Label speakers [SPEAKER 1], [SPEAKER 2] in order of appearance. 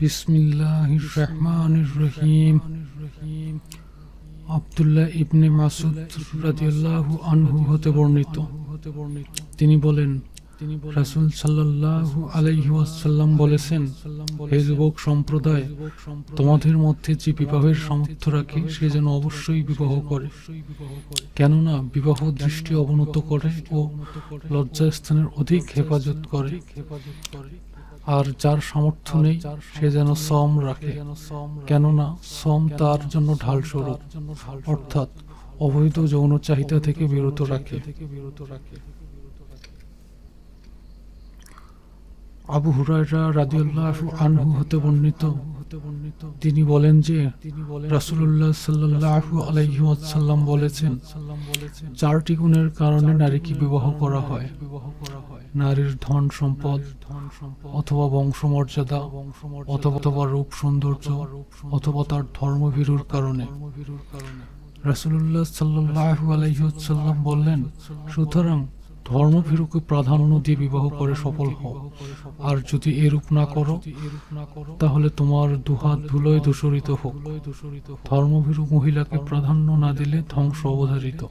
[SPEAKER 1] বিসমিল্লাহির রহমানির রহিম। আব্দুল্লাহ ইবনে মাসুদ রাদিয়াল্লাহু আনহু হতে বর্ণিত। তিনি বলেন, রাসূল সাল্লাল্লাহু আলাইহি ওয়াসাল্লাম বলেছেন, হে যুবক সম্প্রদায়, তোমাদের মধ্যে যে বিবাহের সামর্থ্য রাখে, সে যেন অবশ্যই বিবাহ করে। কেননা বিবাহ দৃষ্টি অবনত করে ও লজ্জাস্থানের অধিক হেফাজত করে। আর যার সামর্থ্য নেই সে যেন সম রাখে। কেননা সম তার জন্য ঢাল স্বরূপ। অর্থাৎ অবৈধ যৌন চাহিদা থেকে বিরত রাখে। আবু হুরায়রা রাজিউল্লাহ আনহু হতে বর্ণিত তিনি বলেন যে রাসূলুল্লাহ সাল্লাল্লাহু আলাইহি ওয়াসাল্লাম বলেছেন চারটি গুণের কারণে নারীকে বিবাহ করা হয়। নারীর ধন সম্পদ অথবা বংশমর্যাদা অথবা অথবা রূপ সৌন্দর্য অথবা তার ধর্মভীরুর কারণে। রাসূলুল্লাহ সাল্লাল্লাহু আলাইহি বললেন সুতরাং ধর্মভীরুকে প্রাধান্য দিয়ে বিবাহ করে সফল হও। আর যদি এরূপ না করো তাহলে তোমার দুহাত ধুলোয় দূষরিত হোক। ধর্মভীরু মহিলাকে প্রাধান্য না দিলে ধ্বংস অবধারিত।